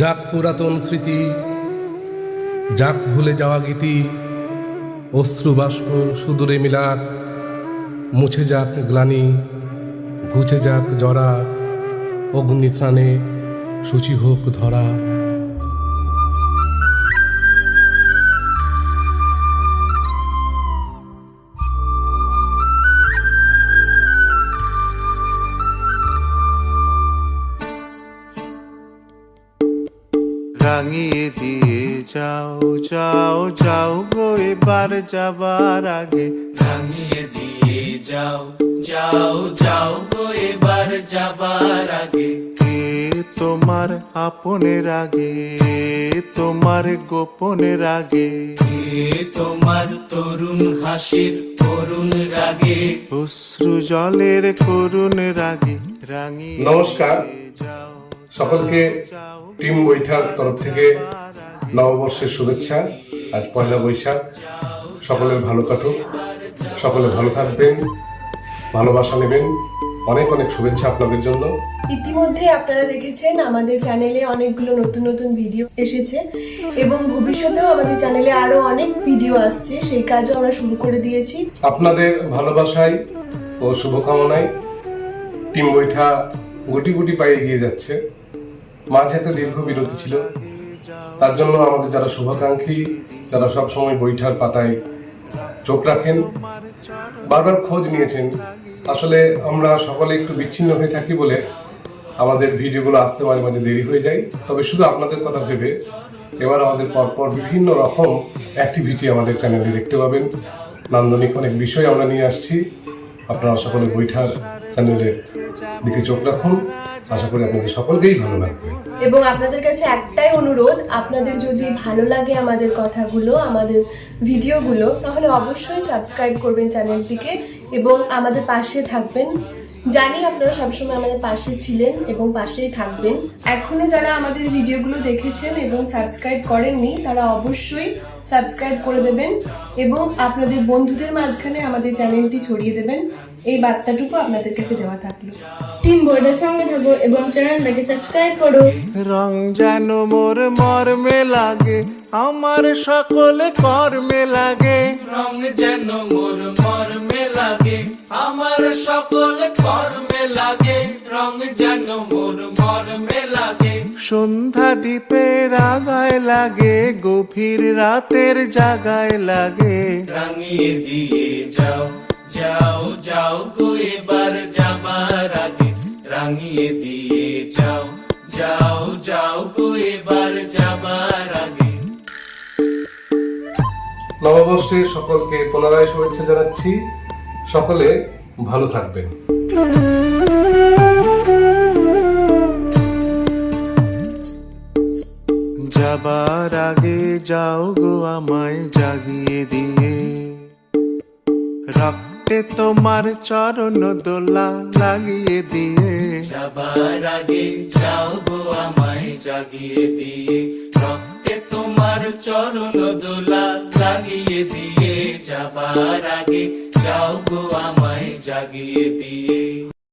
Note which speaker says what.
Speaker 1: যাক পুরাতন স্মৃতি, যাক ভুলে যাওয়া গীতি, অশ্রু বাষ্প, সুদূরে মিলাক, মুছে যাক গ্লানি, ঘুচে যাক জরা, অগ্নিস্নানে, সূচি হোক ধরা।
Speaker 2: রাঙিয়ে দিয়ে যাও যাও যাও গো এবার যাবার আগে।
Speaker 3: রাঙিয়ে দিয়ে যাও যাও যাও গো এবার যাবার আগে।
Speaker 2: কে তোমার আপনের আগে? তোমার গোপনের আগে?
Speaker 3: তোমার তরুণ হাসির করুণ রাগে?
Speaker 2: অশ্রু জলের করুণ রাগে। রাঙিয়ে
Speaker 1: নমস্কার।
Speaker 2: যাও।
Speaker 1: সকলকে টিম বৈঠার তরফ থেকে নববর্ষের শুভেচ্ছা আজ পয়লা বৈশাখ সকলের ভালো কাটুক সকলে ভালো থাকবেন ভালোবাসা নেবেন। অনেক অনেক শুভেচ্ছা আপনাদের জন্য।
Speaker 4: ইতিমধ্যে আপনারা দেখেছেন আমাদের চ্যানেলে অনেকগুলো নতুন নতুন ভিডিও এসেছে এবং ভবিষ্যতেও আমাদের চ্যানেলে আরও অনেক ভিডিও আসছে সেই কাজও আমরা শুরু করে দিয়েছি।
Speaker 1: আপনাদের ভালোবাসায় ও শুভকামনায় টিম বৈঠা গুটি গুটি পায়ে এগিয়ে যাচ্ছে। মাঝে একটা দীর্ঘ বিরতি ছিল। তার জন্য আমাদের যারা শুভাকাঙ্ক্ষী, যারা সব সময় বৈঠার পাতায় চোখ রাখেন, বারবার খোঁজ নিয়েছেন। আসলে আমরা সকলে একটু বিচ্ছিন্ন হয়ে থাকি বলে আমাদের ভিডিওগুলো আসতে মাঝে মাঝে দেরি হয়ে যায়। তবে শুধু আপনাদের কথা ভেবে এবার আমাদের পরপর বিভিন্ন রকম অ্যাক্টিভিটি আমাদের চ্যানেলে দেখতে পাবেন। নান্দনিক অনেক বিষয় আমরা নিয়ে আসছি। আপনারা সকলে বৈঠার চ্যানেলের দিকে চোখ রাখুন। আশা করি আপনাদের সকলকেই ভালো লাগবে।
Speaker 4: এবং আপনাদের কাছে একটাই অনুরোধ, আপনাদের যদি ভালো লাগে আমাদের কথাগুলো, আমাদের ভিডিওগুলো, তাহলে অবশ্যই সাবস্ক্রাইব করবেন চ্যানেলটিকে এবং আমাদের পাশে থাকবেন জানি আপনারা সবসময় আমাদের পাশে ছিলেন এবং পাশেই থাকবেন। এখনও যারা আমাদের ভিডিওগুলো দেখেছেন এবং সাবস্ক্রাইব করেননি তারা অবশ্যই সাবস্ক্রাইব করে দেবেন এবং আপনাদের বন্ধুদের মাঝখানে আমাদের চ্যানেলটি ছড়িয়ে দেবেন। এই বার্তাটুকু আপনাদের কাছে দেওয়া থাকল।
Speaker 5: টিম বোর্ডের সঙ্গে থাকো এবং চ্যানেলটাকে সাবস্ক্রাইব করো।
Speaker 2: রং যেন মোর মর্মে লাগে আমার সকল কর্মে লাগে।
Speaker 3: রং যেন মোর মর্মে লাগে। আমার সকল কর্মে লাগে রং যেন মোর মর্মে লাগে।
Speaker 2: সন্ধ্যা দ্বীপের রাগায় লাগে গভীর রাতের জাগায় লাগে।
Speaker 3: রাঙিয়ে দিয়ে যাও যাও যাও গো এবার যাবার আগে। রাঙিয়ে দিয়ে যাও যাও যাও গো এবার যাবার আগে।
Speaker 1: নববর্ষে সকলকে পুনরায় শুভেচ্ছা জানাচ্ছি। সকলে ভালো থাকবেন।
Speaker 2: যাবার আগে যাও গো আমায় জাগিয়ে দিয়ে। রক্তে তোমার চরণ দোলা লাগিয়ে দিয়ে।
Speaker 3: যাবার আগে যাও গো আমায় জাগিয়ে দিয়ে। রক্তে তোমার চরণ দোলা লাগিয়ে দিয়ে। যাবার আগে যাও গো আমায় জাগিয়ে দিয়ে